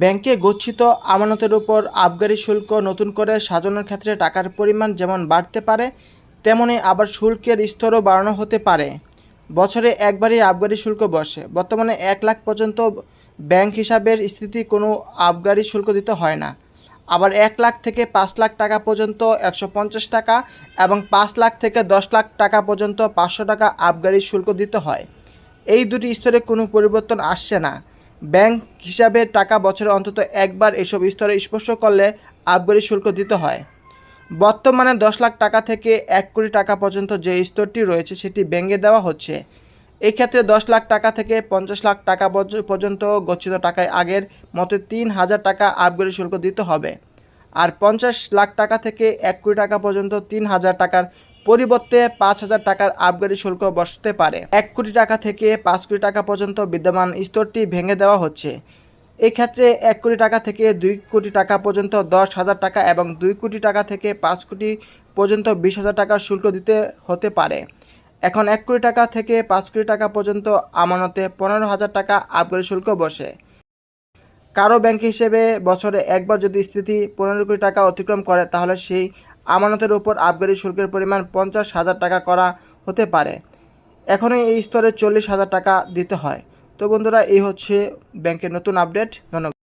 ব্যাংকে গচ্ছিত আমানতের উপর আবগারি শুল্ক নতুন করে সাজানোর ক্ষেত্রে টাকার পরিমাণ যেমন বাড়তে পারে, তেমনি আবার শুল্কের স্তরও বাড়ানো হতে পারে। বছরে একবারই আবগারি শুল্ক বসে। বর্তমানে এক লাখ পর্যন্ত ব্যাংক হিসাবের স্থিতি কোনো আবগারি শুল্ক দিতে হয় না। আবার এক লাখ থেকে পাঁচ লাখ টাকা পর্যন্ত একশো পঞ্চাশ টাকা এবং পাঁচ লাখ থেকে দশ লাখ টাকা পর্যন্ত পাঁচশো টাকা আবগারি শুল্ক দিতে হয়। এই দুটি স্তরে কোনো পরিবর্তন আসছে না। ব্যাংক হিসাবে টাকা বছরে অন্তত একবার এসব স্তরে স্পর্শ করলে আবগারি শুল্ক দিতে হয়। বর্তমানে দশ লাখ টাকা থেকে এক কোটি টাকা পর্যন্ত যে স্তরটি রয়েছে সেটি ভেঙে দেওয়া হচ্ছে। এই ক্ষেত্রে দশ লাখ টাকা থেকে পঞ্চাশ লাখ টাকা পর্যন্ত গচ্ছিত টাকায় আগের মতো তিন হাজার টাকা আবগারি শুল্ক দিতে হবে। আর পঞ্চাশ লাখ টাকা থেকে এক কোটি টাকা পর্যন্ত তিন হাজার টাকার পরিবর্তে পাঁচ হাজার টাকার আবগারি শুল্ক বসতে পারে। এক কোটি টাকা থেকে পাঁচ কোটি টাকা পর্যন্ত বিদ্যমান স্তরটি ভেঙে দেওয়া হচ্ছে। এই ক্ষেত্রে এক কোটি টাকা থেকে দুই কোটি টাকা পর্যন্ত দশ হাজার টাকা এবং দুই কোটি টাকা থেকে পাঁচ কোটি পর্যন্ত বিশ হাজার টাকা শুল্ক দিতে হতে পারে। এখন এক কোটি টাকা থেকে পাঁচ কোটি টাকা পর্যন্ত আমানতে পনেরো হাজার টাকা আবগারি শুল্ক বসে। কারও ব্যাংক হিসেবে বছরে একবার যদি স্থিতি পনেরো কোটি টাকা অতিক্রম করে, তাহলে সেই আমানতের উপর আবগারি শুল্কের পরিমাণ পঞ্চাশ হাজার টাকা করা হতে পারে। এখনই এই স্তরে চল্লিশ হাজার টাকা দিতে হয়। তো বন্ধুরা, এই হচ্ছে ব্যাংকের নতুন আপডেট। ধন্যবাদ।